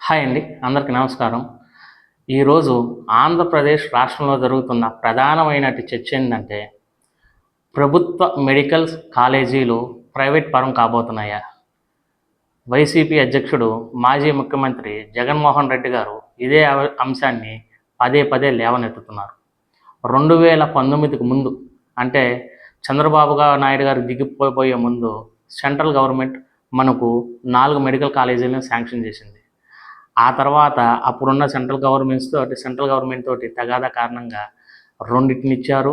Hi అండి అందరికీ నమస్కారం. ఈరోజు ఆంధ్రప్రదేశ్ రాష్ట్రంలో జరుగుతున్న ప్రధానమైన చర్చ ఏంటంటే ప్రభుత్వ మెడికల్ కాలేజీలు ప్రైవేట్ పరం కాబోతున్నాయా? వైసీపీ అధ్యక్షుడు మాజీ ముఖ్యమంత్రి జగన్మోహన్ రెడ్డి గారు ఇదే అవ- అంశాన్ని పదే పదే లేవనెత్తుతున్నారు. రెండు వేల పంతొమ్మిదికి ముందు అంటే చంద్రబాబు నాయుడు గారు దిగిపోయే ముందు సెంట్రల్ గవర్నమెంట్ మనకు నాలుగు మెడికల్ కాలేజీలను శాంక్షన్ చేసింది. ఆ తర్వాత అప్పుడున్న సెంట్రల్ గవర్నమెంట్స్ తోటి సెంట్రల్ గవర్నమెంట్ తోటి తగాదా కారణంగా రెండింటిని ఇచ్చారు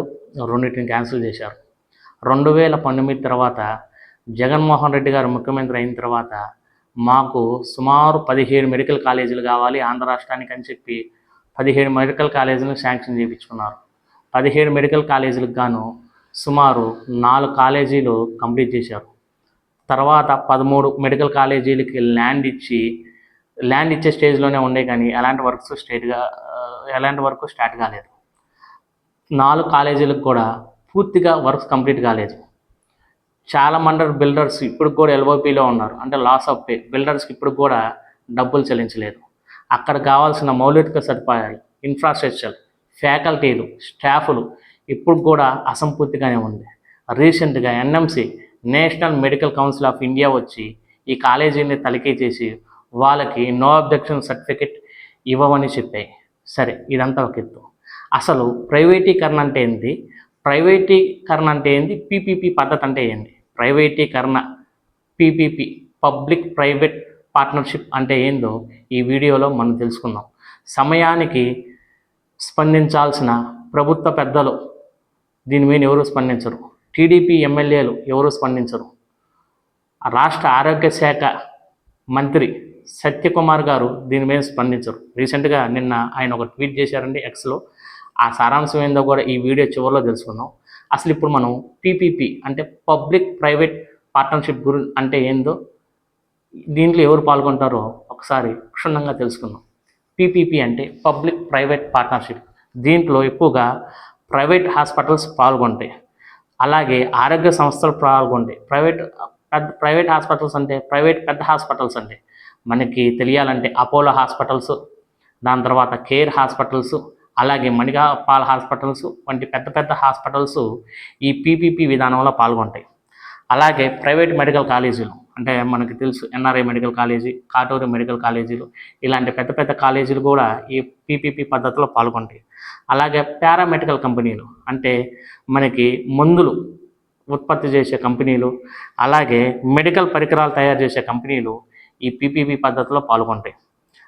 రెండింటిని క్యాన్సిల్ చేశారు. రెండు వేల పంతొమ్మిది తర్వాత జగన్మోహన్ రెడ్డి గారు ముఖ్యమంత్రి అయిన తర్వాత మాకు సుమారు పదిహేడు మెడికల్ కాలేజీలు కావాలి ఆంధ్ర రాష్ట్రానికి అని చెప్పి పదిహేడు మెడికల్ కాలేజీలను శాంక్షన్ చేయించుకున్నారు. పదిహేడు మెడికల్ కాలేజీలకు గాను సుమారు నాలుగు కాలేజీలు కంప్లీట్ చేశారు. తర్వాత పదమూడు మెడికల్ కాలేజీలకి ల్యాండ్ ఇచ్చి ల్యాండ్ ఇచ్చే స్టేజ్లోనే ఉండే కానీ ఎలాంటి వర్క్స్ స్టేట్గా ఎలాంటి వర్క్ స్టార్ట్ కాలేదు. నాలుగు కాలేజీలకు కూడా పూర్తిగా వర్క్స్ కంప్లీట్ కాలేదు. చాలా మంది బిల్డర్స్ ఇప్పుడు కూడా ఎల్ఓపిలో ఉన్నారు. అంటే లాస్ ఆఫ్ పే బిల్డర్స్కి ఇప్పుడు కూడా డబ్బులు చెల్లించలేదు. అక్కడ కావాల్సిన మౌలిక సదుపాయాలు ఇన్ఫ్రాస్ట్రక్చర్ ఫ్యాకల్టీలు స్టాఫ్లు ఇప్పుడు కూడా అసంపూర్తిగానే ఉంది. రీసెంట్గా NMC national medical council of India వచ్చి ఈ కాలేజీని తనిఖీ చేసి వాళ్ళకి నో అబ్జెక్షన్ సర్టిఫికెట్ ఇవ్వమని చెప్పాయి సరే ఇదంతా ఒక ఎత్తు. అసలు ప్రైవేటీకరణ అంటే ఏంటి ప్రైవేటీకరణ అంటే ఏంటి పీపీపీ పద్ధతి అంటే ఏంటి ప్రైవేటీకరణ పీపీపీ పబ్లిక్ ప్రైవేట్ పార్ట్నర్షిప్ అంటే ఏందో ఈ వీడియోలో మనం తెలుసుకుందాం. సమయానికి స్పందించాల్సిన ప్రభుత్వ పెద్దలు దీని మీద ఎవరు స్పందించరు? టీడీపీ ఎమ్మెల్యేలు ఎవరు స్పందించరు? రాష్ట్ర ఆరోగ్య శాఖ మంత్రి సత్యకుమార్ గారు దీని మీద స్పందించరు. రీసెంట్గా నిన్న ఆయన ఒక ట్వీట్ చేశారండి ఎక్స్లో ఆ సారాంశం ఏందో కూడా ఈ వీడియో చివరిలో తెలుసుకుందాం. అసలు ఇప్పుడు మనం పీపీపీ అంటే పబ్లిక్ ప్రైవేట్ పార్ట్నర్షిప్ గురి అంటే ఏందో దీంట్లో ఎవరు పాల్గొంటారో ఒకసారి క్షుణ్ణంగా తెలుసుకుందాం. పీపీపీ అంటే పబ్లిక్ ప్రైవేట్ పార్ట్నర్షిప్ దీంట్లో ఎక్కువగా ప్రైవేట్ హాస్పిటల్స్ పాల్గొంటాయి. అలాగే ఆరోగ్య సంస్థలు పాల్గొంటాయి. ప్రైవేట్ పెద్ద ప్రైవేట్ హాస్పిటల్స్ అంటే ప్రైవేట్ పెద్ద హాస్పిటల్స్ అంటే మనకి తెలియాలంటే అపోలో హాస్పిటల్స్ దాని తర్వాత కేర్ హాస్పిటల్స్ అలాగే మణిగాపాల్ హాస్పిటల్స్ వంటి పెద్ద పెద్ద హాస్పిటల్స్ ఈ పీపీపీ విధానంలో పాల్గొంటాయి. అలాగే ప్రైవేట్ మెడికల్ కాలేజీలు అంటే మనకి తెలుసు NRI medical college Katuru medical కాలేజీలు ఇలాంటి పెద్ద పెద్ద కాలేజీలు కూడా ఈ పీపీపీ పద్ధతిలో పాల్గొంటాయి. అలాగే పారామెడికల్ కంపెనీలు అంటే మనకి మందులు ఉత్పత్తి చేసే కంపెనీలు అలాగే మెడికల్ పరికరాలు తయారు చేసే కంపెనీలు ఈ పీపీపీ పద్ధతిలో పాల్గొంటాయి.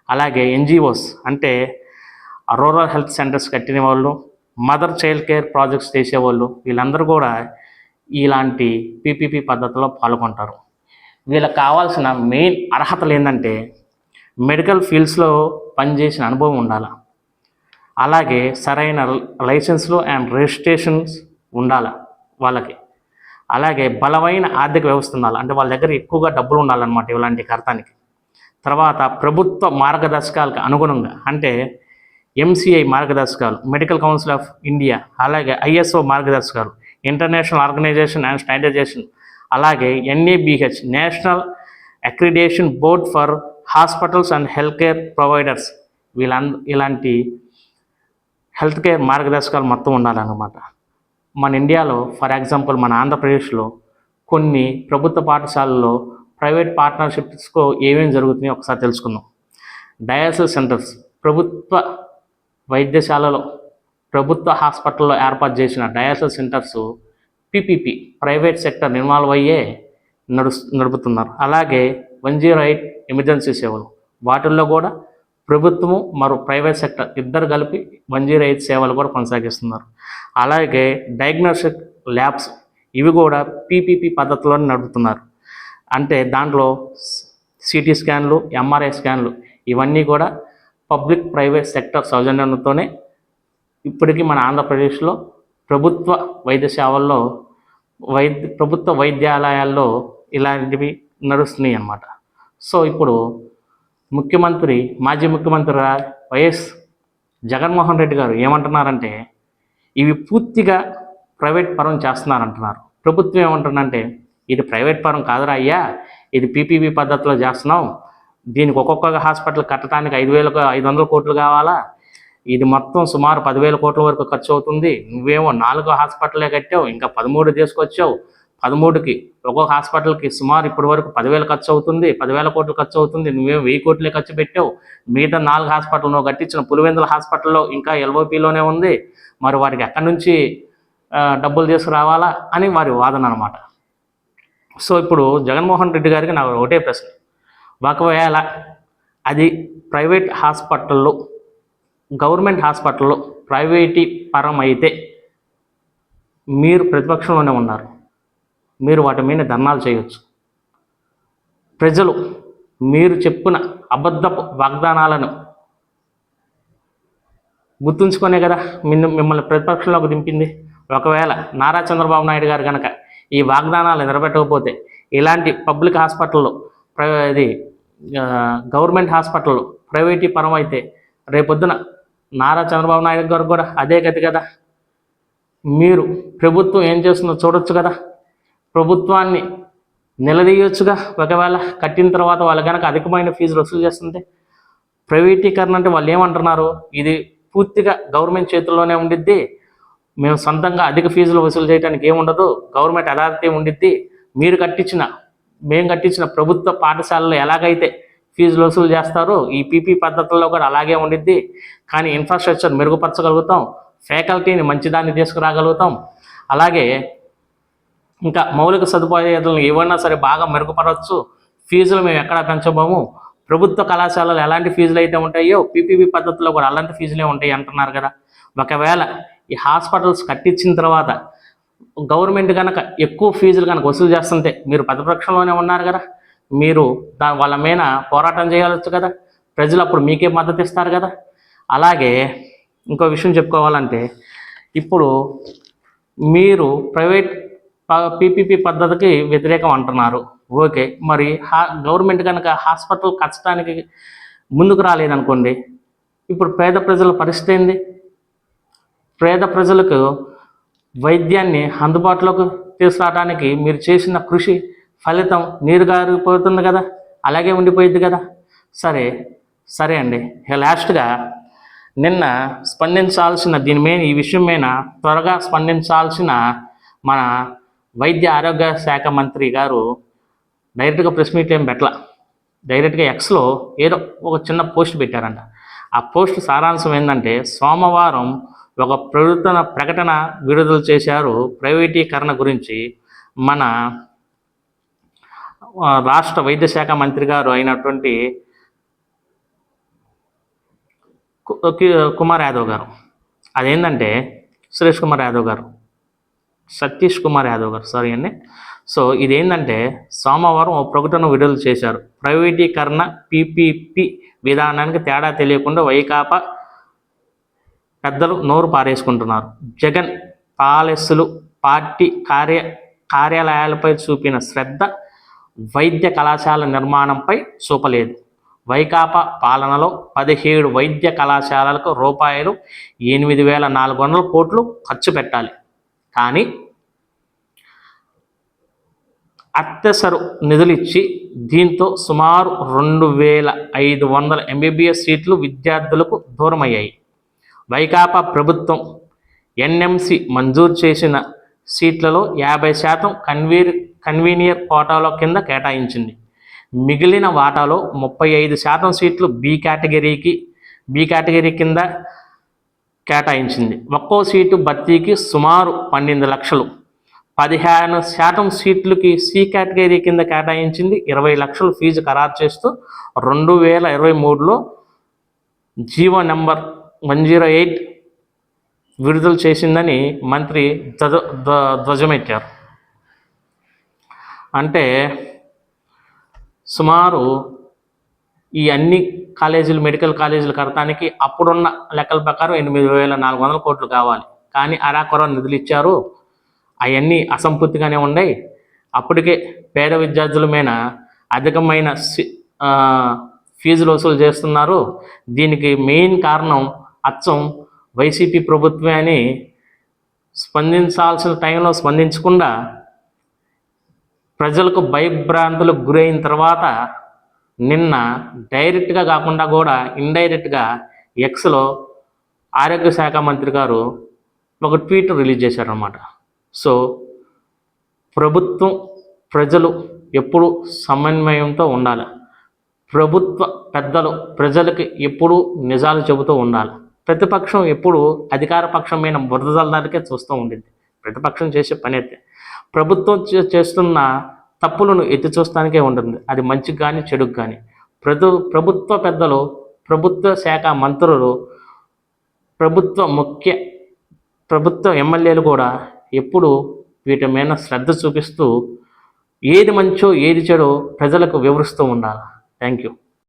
అలాగే ఎన్జిఓస్ అంటే రూరల్ హెల్త్ సెంటర్స్ కట్టిన వాళ్ళు మదర్ చైల్డ్ కేర్ ప్రాజెక్ట్స్ చేసేవాళ్ళు వీళ్ళందరూ కూడా ఇలాంటి పీపీపీ పద్ధతిలో పాల్గొంటారు. వీళ్ళకి కావాల్సిన మెయిన్ అర్హతలు ఏంటంటే మెడికల్ ఫీల్డ్స్లో పనిచేసిన అనుభవం ఉండాలి. అలాగే సరైన లైసెన్స్లు అండ్ రిజిస్ట్రేషన్స్ ఉండాలి వాళ్ళకి. అలాగే బలమైన ఆర్థిక వ్యవస్థ ఉండాలి. అంటే వాళ్ళ దగ్గర ఎక్కువగా డబ్బులు ఉండాలన్నమాట ఇలాంటి కర్తానికి. తర్వాత ప్రభుత్వ మార్గదర్శకాలకు అనుగుణంగా అంటే ఎంసీఐ మార్గదర్శకాలు మెడికల్ కౌన్సిల్ ఆఫ్ ఇండియా అలాగే ఐఎస్ఓ మార్గదర్శకాలు ఇంటర్నేషనల్ ఆర్గనైజేషన్ అండ్ స్టాండర్డైజేషన్ అలాగే NABH national accreditation board for hospitals and health care providers వీళ్ళంద ఇలాంటి హెల్త్ కేర్ మార్గదర్శకాలు మొత్తం ఉండాలన్నమాట. మన ఇండియాలో ఫర్ ఎగ్జాంపుల్ మన ఆంధ్రప్రదేశ్లో కొన్ని ప్రభుత్వ పాఠశాలల్లో ప్రైవేట్ పార్ట్నర్షిప్స్కో ఏమేమి జరుగుతున్నాయో ఒకసారి తెలుసుకుందాం. డయాలసిస్ సెంటర్స్ ప్రభుత్వ వైద్యశాలలో ప్రభుత్వ హాస్పిటల్లో ఏర్పాటు చేసిన dialysis centres PPP private sector involve అయ్యే నడు నడుపుతున్నారు. అలాగే వన్ జీరో ఎయిట్ ఎమర్జెన్సీ సేవలు వాటిల్లో కూడా ప్రభుత్వము మరో ప్రైవేట్ సెక్టర్ ఇద్దరు కలిపి వన్ జీరో ఎయిట్ సేవలు కూడా కొనసాగిస్తున్నారు. అలాగే డయాగ్నోస్టిక్ ల్యాబ్స్ ఇవి కూడా పీపీపీ పద్ధతిలోనే నడుపుతున్నారు. అంటే దాంట్లో సిటీ స్కాన్లు ఎంఆర్ఐ స్కాన్లు ఇవన్నీ కూడా పబ్లిక్ ప్రైవేట్ సెక్టర్ సౌజన్యంతోనే ఇప్పటికీ మన ఆంధ్రప్రదేశ్లో ప్రభుత్వ వైద్య సేవల్లో వైద్య ప్రభుత్వ వైద్యాలయాల్లో ఇలాంటివి నడుస్తున్నాయి అన్నమాట సో ఇప్పుడు ముఖ్యమంత్రి మాజీ ముఖ్యమంత్రి వైఎస్ జగన్మోహన్ రెడ్డి గారు ఏమంటున్నారంటే ఇవి పూర్తిగా ప్రైవేట్ పరం చేస్తున్నారంటున్నారు. ప్రభుత్వం ఏమంటుందంటే ఇది ప్రైవేట్ పరం కాదురా అయ్యా ఇది పీపీపీ పద్ధతిలో చేస్తున్నాం. దీనికి ఒక్కొక్క హాస్పిటల్ కట్టడానికి ఐదు వేలకు ఐదు వందల కోట్లు కావాలా? ఇది మొత్తం సుమారు పదివేల కోట్ల వరకు ఖర్చు అవుతుంది. నువ్వేమో నాలుగో హాస్పిటలే కట్టావు ఇంకా పదమూడు తీసుకొచ్చావు. పదమూడుకి ఒక్కొక్క హాస్పిటల్కి సుమారు ఇప్పటి వరకు పదివేల ఖర్చు అవుతుంది పదివేల కోట్లు ఖర్చు అవుతుంది నువ్వేం వెయ్యి కోట్లే ఖర్చు పెట్టావు. మిగతా నాలుగు హాస్పిటల్లో కట్టించిన పులివెందుల హాస్పిటల్లో ఇంకా ఎల్ఓపిలోనే ఉంది. మరి వారికి ఎక్కడి నుంచి డబ్బులు తీసుకురావాలా అని వారి వాదన అనమాట సో ఇప్పుడు జగన్మోహన్ రెడ్డి గారికి నాకు ఒకటే ప్రశ్న. ఒకవేళ అది ప్రైవేట్ హాస్పిటల్లో గవర్నమెంట్ హాస్పిటల్లో ప్రైవేటీ పరం అయితే మీరు ప్రతిపక్షంలోనే ఉన్నారు. మీరు వాటి మీద ధర్నాలు చేయొచ్చు. ప్రజలు మీరు చెప్పిన అబద్ధపు వాగ్దానాలను గుర్తుంచుకునే కదా మిమ్మ మిమ్మల్ని ప్రతిపక్షంలోకి దింపింది. ఒకవేళ నారా చంద్రబాబు నాయుడు గారు కనుక ఈ వాగ్దానాలు నిలబెట్టకపోతే ఇలాంటి పబ్లిక్ హాస్పిటల్లో ఇది గవర్నమెంట్ హాస్పిటల్లో ప్రైవేటీ పరం అయితే రేపొద్దున నారా చంద్రబాబు నాయుడు గారు కూడా అదే గతి కదా. మీరు ప్రభుత్వం ఏం చేస్తుందో చూడొచ్చు కదా. ప్రభుత్వాన్ని నిలదీయొచ్చుగా ఒకవేళ కట్టిన తర్వాత వాళ్ళు కనుక అధికమైన ఫీజులు వసూలు చేస్తుంటే ప్రైవేటీకరణ అంటే వాళ్ళు ఏమంటున్నారు? ఇది పూర్తిగా గవర్నమెంట్ చేతుల్లోనే ఉండిద్ది. మేము సొంతంగా అధిక ఫీజులు వసూలు చేయడానికి ఏముండదు. గవర్నమెంట్ అథారిటీ ఉండిద్ది. మీరు కట్టించిన మేము కట్టించిన ప్రభుత్వ పాఠశాలలో ఎలాగైతే ఫీజులు వసూలు చేస్తారో ఈ పీపీ పద్ధతుల్లో కూడా అలాగే ఉండిద్ది. కానీ ఇన్ఫ్రాస్ట్రక్చర్ మెరుగుపరచగలుగుతాం. ఫ్యాకల్టీని మంచిదాన్ని తీసుకురాగలుగుతాం. అలాగే ఇంకా మౌలిక సదుపాయాలను ఏవైనా సరే బాగా మెరుగుపరచు ఫీజులు మేము ఎక్కడ పెంచబోము? ప్రభుత్వ కళాశాలలు ఎలాంటి ఫీజులు అయితే ఉంటాయో పీపీపీ పద్ధతిలో కూడా అలాంటి ఫీజులే ఉంటాయి అంటున్నారు కదా. ఒకవేళ ఈ హాస్పిటల్స్ కట్టించిన తర్వాత గవర్నమెంట్ కనుక ఎక్కువ ఫీజులు కనుక వసూలు చేస్తుంటే మీరు ప్రతిపక్షంలోనే ఉన్నారు కదా. మీరు దా వాళ్ళ మీద పోరాటం చేయవచ్చు కదా. ప్రజలు అప్పుడు మీకే మద్దతు ఇస్తారు కదా. అలాగే ఇంకో విషయం చెప్పుకోవాలంటే ఇప్పుడు మీరు ప్రైవేట్ పీపీపీ పద్ధతికి వ్యతిరేకం అంటున్నారు. ఓకే మరి హా గవర్నమెంట్ కనుక హాస్పిటల్ కట్టడానికి ముందుకు రాలేదనుకోండి ఇప్పుడు పేద ప్రజల పరిస్థితి ఏంది? పేద ప్రజలకు వైద్యాన్ని అందుబాటులోకి తీసుకురావడానికి మీరు చేసిన కృషి ఫలితం నీరు గారిపోతుంది కదా అలాగే ఉండిపోయింది కదా. సరే సరే అండి. ఇక లాస్ట్గా నిన్న స్పందించాల్సిన దీని మీద ఈ విషయం మీద త్వరగా స్పందించాల్సిన మన వైద్య ఆరోగ్య శాఖ మంత్రి గారు డైరెక్ట్గా ప్రెస్ మీట్ ఏం పెట్టల. డైరెక్ట్గా ఎక్స్లో ఏదో ఒక చిన్న పోస్ట్ పెట్టారంట. ఆ పోస్ట్ సారాంశం ఏంటంటే సోమవారం ఒక ప్రభుత్వ ప్రకటన విడుదల చేశారు ప్రైవేటీకరణ గురించి మన రాష్ట్ర వైద్య శాఖ మంత్రి గారు అయినటువంటి కుమార్ యాదవ్ గారు. అదేంటంటే సురేష్ కుమార్ యాదవ్ గారు. సతీష్ కుమార్ యాదవ్ గారు. సారీ అండి. సో ఇదేంటంటే సోమవారం ఓ ప్రకటన విడుదల చేశారు. ప్రైవేటీకరణ పీపీపి విధానానికి తేడా తెలియకుండా వైకాపా పెద్దలు నోరు పారేసుకుంటున్నారు. జగన్ పాలెస్సులు పార్టీ కార్య కార్యాలయాలపై చూపిన శ్రద్ధ వైద్య కళాశాల నిర్మాణంపై చూపలేదు. వైకాపా పాలనలో పదిహేడు వైద్య కళాశాలలకు రూపాయలు ఎనిమిది వేల నాలుగు వందల కోట్లు ఖర్చు పెట్టాలి. కానీ అత్యసరు నిధులిచ్చి దీంతో సుమారు రెండు వేల ఐదు వందల ఎంబీబీఎస్ సీట్లు విద్యార్థులకు దూరమయ్యాయి. వైకాపా ప్రభుత్వం ఎన్ఎంసి మంజూరు చేసిన సీట్లలో యాభై శాతం కన్వీర్ కన్వీనియర్ కోటాలో కింద కేటాయించింది. మిగిలిన వాటాలో ముప్పై ఐదు శాతం సీట్లు బి కేటగిరీకి బి కేటగిరీ కింద కేటాయించింది. ఒక్కో సీటు భర్తీకి సుమారు పన్నెండు లక్షలు. పదిహేను శాతం సీట్లకి సి కేటగిరీ కింద కేటాయించింది. ఇరవై లక్షలు ఫీజు ఖరారు చేస్తూ రెండు వేల ఇరవై మూడులో GO number one zero eight విడుదల చేసిందని మంత్రి ధ్వజ ధ్వ- అంటే సుమారు ఈ అన్ని కాలేజీలు మెడికల్ కాలేజీలు కడటానికి అప్పుడున్న లెక్కల ప్రకారం ఎనిమిది వేల నాలుగు వందల కోట్లు కావాలి. కానీ అరాకొర నిధులు ఇచ్చారు అవన్నీ అసంపూర్తిగానే ఉన్నాయి. అప్పటికే పేద విద్యార్థుల మీద అధికమైన సి- ఫీజులు వసూలు చేస్తున్నారు. దీనికి మెయిన్ కారణం అచ్చం వైసీపీ ప్రభుత్వమే అని స్పందించాల్సిన టైంలో స్పందించకుండా ప్రజలకు భయభ్రాంతులకు గురైన తర్వాత నిన్న డైరెక్ట్గా కాకుండా కూడా ఇండైరెక్ట్గా ఎక్స్లో ఆరోగ్య శాఖ మంత్రి గారు ఒక ట్వీట్ రిలీజ్ చేశారనమాట సో ప్రభుత్వం ప్రజలు ఎప్పుడు సమన్వయంతో ఉండాలి. ప్రభుత్వ పెద్దలు ప్రజలకి ఎప్పుడూ నిజాలు చెబుతూ ఉండాలి. ప్రతిపక్షం ఎప్పుడు అధికార పక్షమైన మీద బురద చల్లడానికే చూస్తూ ఉండింది ప్రతిపక్షం చేసే పని అయితే. ప్రభుత్వం చే- చేస్తున్న తప్పులను ఎత్తి చూస్తానికే ఉంటుంది. అది మంచికి కానీ చెడుకు కానీ ప్రభు ప్రభుత్వ పెద్దలు ప్రభుత్వ శాఖ మంత్రులు ప్రభుత్వ ముఖ్య ప్రభుత్వ ఎమ్మెల్యేలు కూడా ఎప్పుడు వీటి మీద శ్రద్ధ చూపిస్తూ ఏది మంచో ఏది చెడో ప్రజలకు వివరిస్తూ ఉండాలి. Thank you